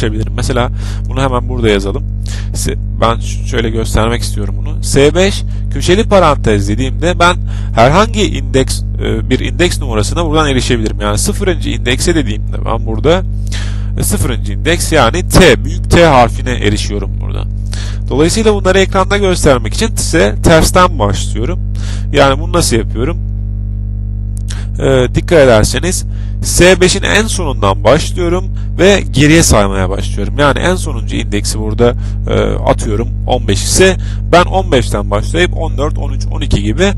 açabilirim. Mesela bunu hemen burada yazalım. Ben şöyle göstermek istiyorum bunu. S5 köşeli parantez dediğimde ben herhangi indeks e, bir indeks numarasına buradan erişebilirim. Yani sıfırıncı indekse dediğimde ben burada e, sıfırıncı indeks yani T büyük T harfine erişiyorum burada. Dolayısıyla bunları ekranda göstermek için size tersten başlıyorum. Yani bunu nasıl yapıyorum? Ee, dikkat ederseniz S5'in en sonundan başlıyorum ve geriye saymaya başlıyorum. Yani en sonuncu indeksi burada e, atıyorum 15 ise ben 15'ten başlayıp 14, 13, 12 gibi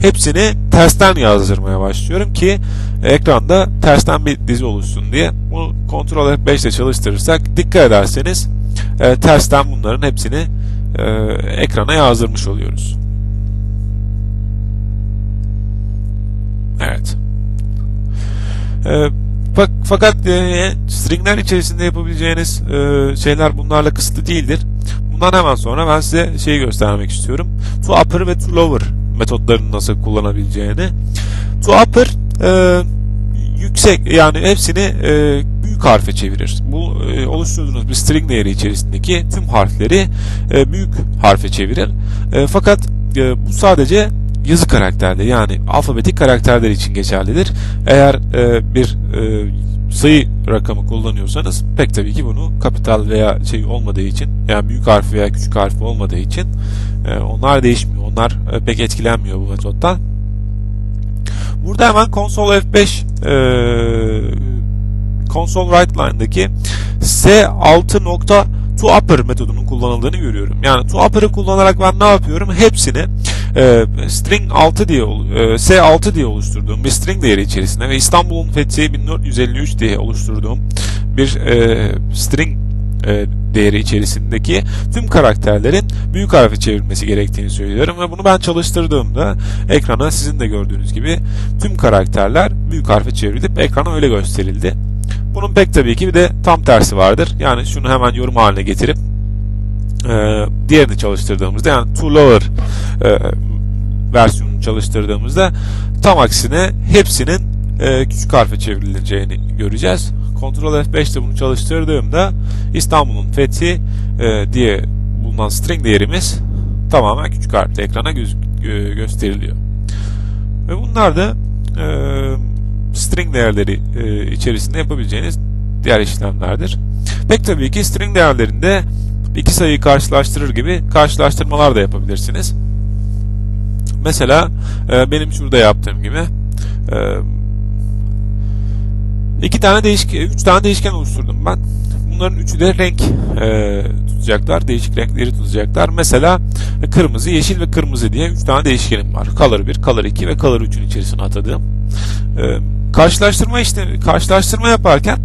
hepsini tersten yazdırmaya başlıyorum ki ekranda tersten bir dizi oluşsun diye. Bunu Ctrl F5 ile çalıştırırsak dikkat ederseniz e, tersten bunların hepsini e, ekrana yazdırmış oluyoruz. Evet. Fakat e, stringler içerisinde yapabileceğiniz e, şeyler bunlarla kısıtlı değildir. Bundan hemen sonra ben size şeyi göstermek istiyorum. To upper ve to lower metotlarını nasıl kullanabileceğini. To upper e, yüksek yani hepsini büyük harfe çevirir. Bu oluşturduğunuz bir string değeri içerisindeki tüm harfleri büyük harfe çevirir. Fakat bu sadece yazı karakterleri yani alfabetik karakterler için geçerlidir. Eğer e, bir e, sayı rakamı kullanıyorsanız pek tabii ki bunu kapital veya şey olmadığı için yani büyük harf veya küçük harf olmadığı için e, onlar değişmiyor. Onlar e, pek etkilenmiyor bu metottan. Burada hemen console F5 e, console right line'daki S6 nokta to upper metodunun kullanıldığını görüyorum. Yani to upper'ı kullanarak ben ne yapıyorum? Hepsini e, string 6 diye e, S6 diye oluşturduğum bir string değeri içerisinde ve İstanbul'un fethi 1453 diye oluşturduğum bir e, string e, değeri içerisindeki tüm karakterlerin büyük harfe çevrilmesi gerektiğini söylüyorum ve bunu ben çalıştırdığımda ekrana sizin de gördüğünüz gibi tüm karakterler büyük harfe çevrilip ekrana öyle gösterildi. Bunun pek tabii ki bir de tam tersi vardır. Yani şunu hemen yorum haline getirip e, diğerini çalıştırdığımızda yani to lower e, versiyonunu çalıştırdığımızda tam aksine hepsinin e, küçük harfe çevrileceğini göreceğiz. Ctrl F5 ile bunu çalıştırdığımda İstanbul'un fethi e, diye bulunan string değerimiz tamamen küçük harfle ekrana göz, gö gösteriliyor. Ve bunlar da e, string değerleri e, içerisinde yapabileceğiniz diğer işlemlerdir. Pek tabii ki string değerlerinde iki sayıyı karşılaştırır gibi karşılaştırmalar da yapabilirsiniz. Mesela e, benim şurada yaptığım gibi e, iki tane değişken, üç tane değişken oluşturdum ben. Bunların üçü de renk e, tutacaklar, değişik renkleri tutacaklar. Mesela kırmızı, yeşil ve kırmızı diye üç tane değişkenim var. Color 1, Color 2 ve Color 3'ün içerisine atadığım. Karşılaştırma işte karşılaştırma yaparken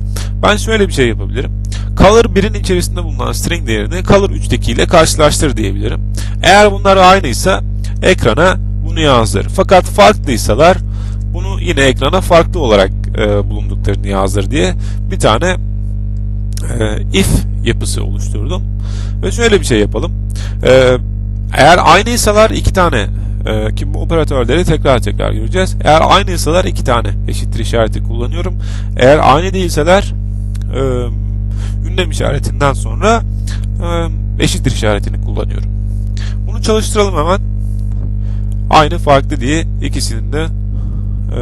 ben şöyle bir şey yapabilirim. Color 1'in içerisinde bulunan string değerini Color 3'teki ile karşılaştır diyebilirim. Eğer bunlar aynıysa ekrana bunu yazdır. Fakat farklıysalar bunu yine ekrana farklı olarak e, bulunduklarını yazdır diye bir tane e, if yapısı oluşturdum. Ve şöyle bir şey yapalım. E, eğer aynıysalar iki tane e, ki bu operatörleri tekrar tekrar göreceğiz. Eğer aynıysalar iki tane eşittir işareti kullanıyorum. Eğer aynı değilseler e, ünlem işaretinden sonra e, eşittir işaretini kullanıyorum. Bunu çalıştıralım hemen. Aynı farklı diye ikisinin de e,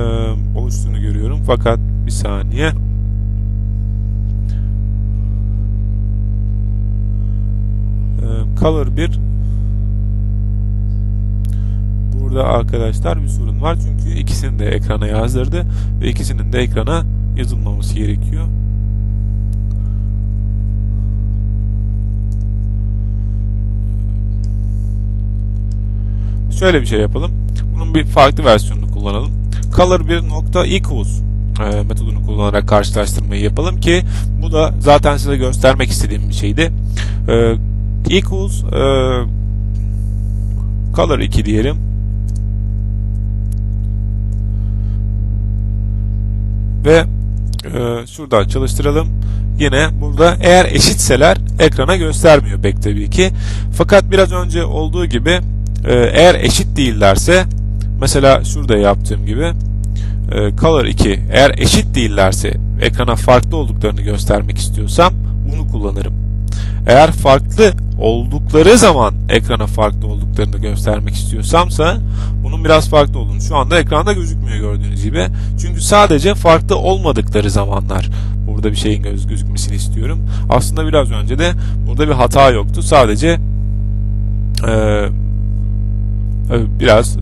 oluştuğunu görüyorum. Fakat bir saniye. E, color 1 Burada arkadaşlar bir sorun var. Çünkü ikisini de ekrana yazdırdı ve ikisinin de ekrana yazılmaması gerekiyor. Şöyle bir şey yapalım. Bunun bir farklı versiyonunu kullanalım. Color bir nokta e, metodunu kullanarak karşılaştırmayı yapalım ki bu da zaten size göstermek istediğim bir şeydi. E, equals e, color 2 diyelim. Ve e, şuradan çalıştıralım. Yine burada eğer eşitseler ekrana göstermiyor pek tabii ki. Fakat biraz önce olduğu gibi eğer eşit değillerse mesela şurada yaptığım gibi e, color 2 eğer eşit değillerse ekrana farklı olduklarını göstermek istiyorsam bunu kullanırım. Eğer farklı oldukları zaman ekrana farklı olduklarını göstermek istiyorsamsa bunun biraz farklı olduğunu şu anda ekranda gözükmüyor gördüğünüz gibi. Çünkü sadece farklı olmadıkları zamanlar burada bir şeyin göz gözükmesini istiyorum. Aslında biraz önce de burada bir hata yoktu. Sadece e, biraz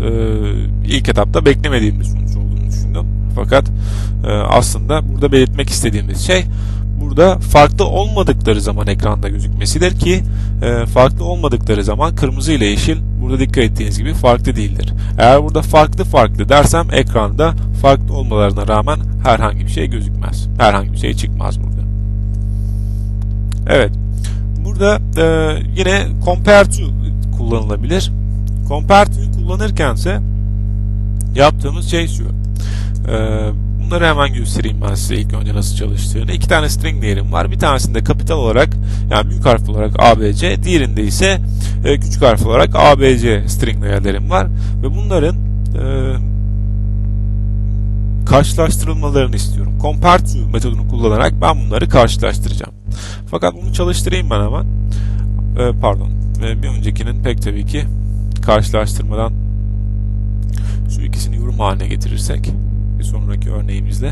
ilk etapta beklemediğim bir sonuç olduğunu düşündüm. Fakat aslında burada belirtmek istediğimiz şey burada farklı olmadıkları zaman ekranda gözükmesidir ki farklı olmadıkları zaman kırmızı ile yeşil burada dikkat ettiğiniz gibi farklı değildir. Eğer burada farklı farklı dersem ekranda farklı olmalarına rağmen herhangi bir şey gözükmez. Herhangi bir şey çıkmaz burada. Evet. Burada e, yine compare to kullanılabilir. Compare to'yu kullanırkense yaptığımız şey şu. E, Bunları hemen göstereyim ben size ilk önce nasıl çalıştığını. İki tane string değerim var. Bir tanesinde kapital olarak yani büyük harf olarak ABC, diğerinde ise e, küçük harf olarak ABC string değerlerim var ve bunların e, karşılaştırılmalarını istiyorum. Compare to metodunu kullanarak ben bunları karşılaştıracağım. Fakat bunu çalıştırayım ben hemen. E, pardon. E, bir öncekinin pek tabii ki karşılaştırmadan şu ikisini yorum haline getirirsek bir sonraki örneğimizde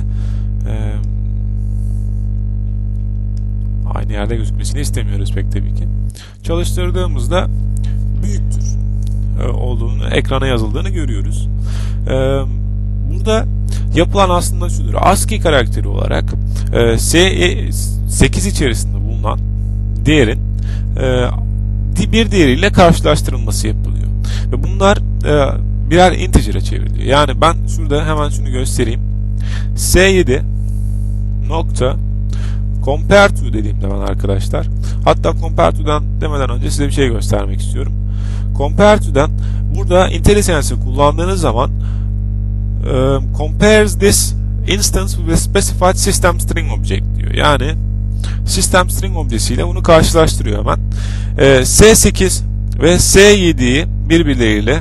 e, aynı yerde gözükmesini istemiyoruz pek tabii ki. Çalıştırdığımızda büyüktür e, olduğunu, ekrana yazıldığını görüyoruz. E, burada yapılan aslında şudur. ASCII karakteri olarak e, S8 içerisinde bulunan değerin e, bir diğeriyle karşılaştırılması yapılıyor. Ve bunlar e, birer integer'e çevriliyor. Yani ben şurada hemen şunu göstereyim. S7 nokta compare to dediğimde ben arkadaşlar. Hatta compare to'dan demeden önce size bir şey göstermek istiyorum. Compare to'dan burada IntelliSense'i kullandığınız zaman e, compares this instance with a specified system string object diyor. Yani system string objesiyle bunu karşılaştırıyor hemen. E, S8 ve S7'yi birbirleriyle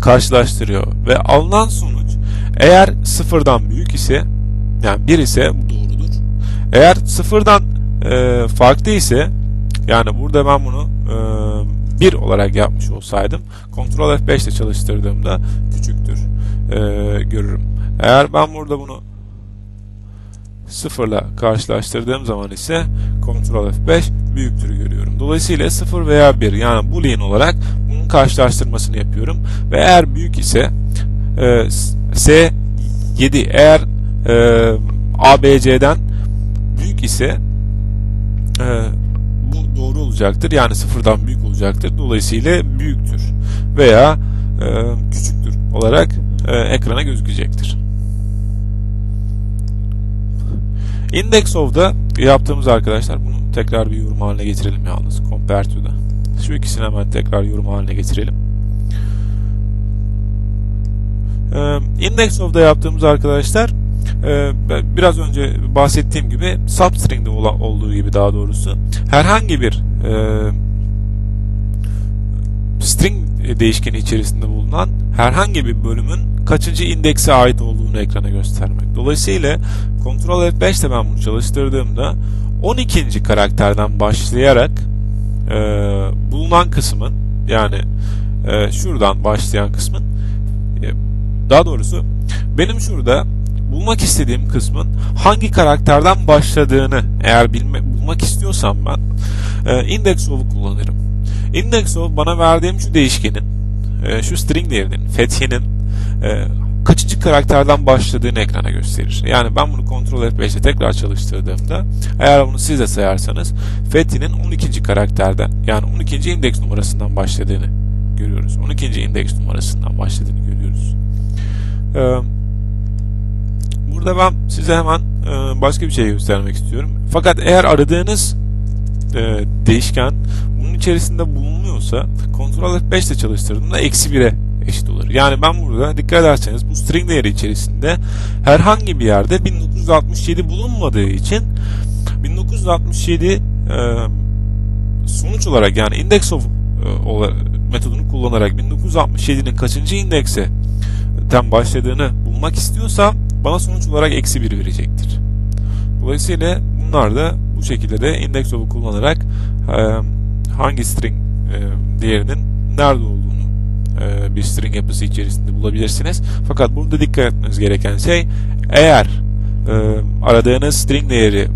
karşılaştırıyor ve alınan sonuç eğer sıfırdan büyük ise yani 1 ise doğrudur. Eğer sıfırdan e, farklı ise yani burada ben bunu e, 1 olarak yapmış olsaydım Ctrl F5 ile çalıştırdığımda küçüktür e, görürüm. Eğer ben burada bunu sıfırla karşılaştırdığım zaman ise Ctrl F5 büyüktür görüyorum. Dolayısıyla 0 veya 1 yani boolean olarak karşılaştırmasını yapıyorum. Ve eğer büyük ise e, S7 eğer e, ABC'den büyük ise e, bu doğru olacaktır. Yani sıfırdan büyük olacaktır. Dolayısıyla büyüktür veya küçüktür olarak e, ekrana gözükecektir. Index of'da yaptığımız arkadaşlar bunu tekrar bir yorum haline getirelim yalnız compare to'da. Şu ikisini hemen tekrar yorum haline getirelim. Ee, index of'da yaptığımız arkadaşlar e, biraz önce bahsettiğim gibi substring'de olduğu gibi daha doğrusu herhangi bir e, string değişkeni içerisinde bulunan herhangi bir bölümün kaçıncı indekse ait olduğunu ekrana göstermek. Dolayısıyla Ctrl F5 ile ben bunu çalıştırdığımda 12. karakterden başlayarak e, bulunan kısmın yani e, şuradan başlayan kısmın e, daha doğrusu benim şurada bulmak istediğim kısmın hangi karakterden başladığını eğer bilme, bulmak istiyorsam ben e, index of'u kullanırım. Index of bana verdiğim şu değişkenin e, şu string değerinin fethinin e, kaçıncı karakterden başladığını ekrana gösterir. Yani ben bunu Ctrl F5 ile tekrar çalıştırdığımda eğer bunu siz de sayarsanız Fethi'nin 12. karakterden yani 12. indeks numarasından başladığını görüyoruz. 12. indeks numarasından başladığını görüyoruz. Ee, burada ben size hemen e, başka bir şey göstermek istiyorum. Fakat eğer aradığınız e, değişken bunun içerisinde bulunuyorsa Ctrl F5 ile çalıştırdığımda eksi 1'e eşit olur. Yani ben burada dikkat ederseniz bu string değeri içerisinde herhangi bir yerde 1967 bulunmadığı için 1967 e, sonuç olarak yani index of e, metodunu kullanarak 1967'nin kaçıncı indekse tem başladığını bulmak istiyorsam bana sonuç olarak eksi 1 verecektir. Dolayısıyla bunlar da bu şekilde de index of'u kullanarak e, hangi string e, değerinin nerede olduğunu e, bir string yapısı içerisinde bulabilirsiniz. Fakat burada dikkat etmeniz gereken şey eğer e, aradığınız string değeri e,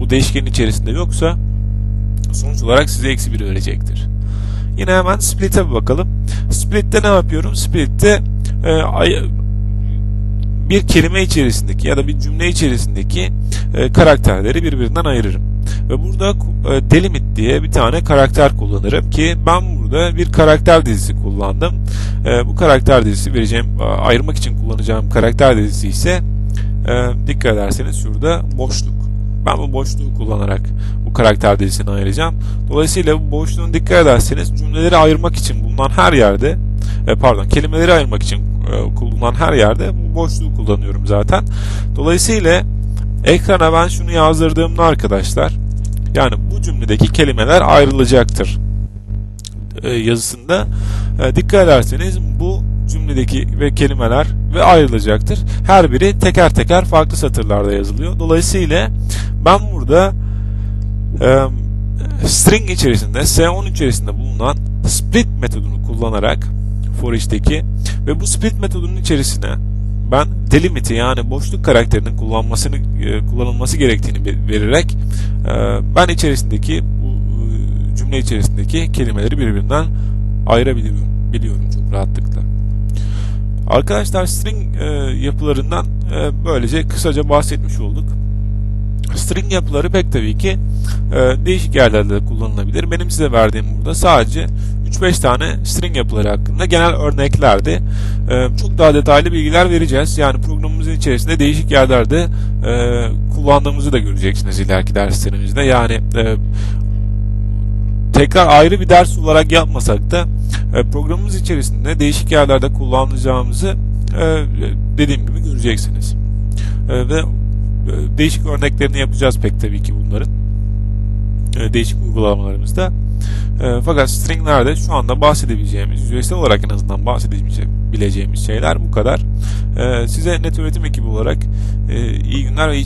bu değişkenin içerisinde yoksa sonuç olarak size eksi 1 verecektir. Yine hemen split'e bir bakalım. Split'te ne yapıyorum? Split'te bir kelime içerisindeki ya da bir cümle içerisindeki karakterleri birbirinden ayırırım. Ve burada e, delimit diye bir tane karakter kullanırım ki ben burada bir karakter dizisi kullandım. E, bu karakter dizisi vereceğim ayırmak için kullanacağım karakter dizisi ise e, dikkat ederseniz şurada boşluk. Ben bu boşluğu kullanarak bu karakter dizisini ayıracağım. Dolayısıyla bu boşluğun dikkat ederseniz cümleleri ayırmak için bulunan her yerde e, pardon kelimeleri ayırmak için e, kullanılan her yerde bu boşluğu kullanıyorum zaten. Dolayısıyla ekrana ben şunu yazdırdığımda arkadaşlar yani bu cümledeki kelimeler ayrılacaktır e, yazısında e, dikkat ederseniz bu cümledeki ve kelimeler ve ayrılacaktır. Her biri teker teker farklı satırlarda yazılıyor. Dolayısıyla ben burada e, string içerisinde S10 içerisinde bulunan split metodunu kullanarak for each'teki ve bu split metodunun içerisine ben delimiti yani boşluk karakterinin kullanmasını e, kullanılması gerektiğini vererek e, ben içerisindeki bu e, cümle içerisindeki kelimeleri birbirinden ayırabiliyorum biliyorum çok rahatlıkla. Arkadaşlar string yapılarından böylece kısaca bahsetmiş olduk. String yapıları pek tabii ki değişik yerlerde kullanılabilir. Benim size verdiğim burada sadece 3-5 tane string yapıları hakkında genel örneklerdi. E, çok daha detaylı bilgiler vereceğiz. Yani programımızın içerisinde değişik yerlerde e, kullandığımızı da göreceksiniz ileriki derslerimizde. Yani e, tekrar ayrı bir ders olarak yapmasak da e, programımız içerisinde değişik yerlerde kullanacağımızı dediğim gibi göreceksiniz. Ve değişik örneklerini yapacağız pek tabii ki bunların. Değişik uygulamalarımızda. E, fakat stringlerde şu anda bahsedebileceğimiz, yüzeysel olarak en azından bahsedebileceğimiz şeyler bu kadar. Size net öğretim ekibi olarak iyi günler ve iyi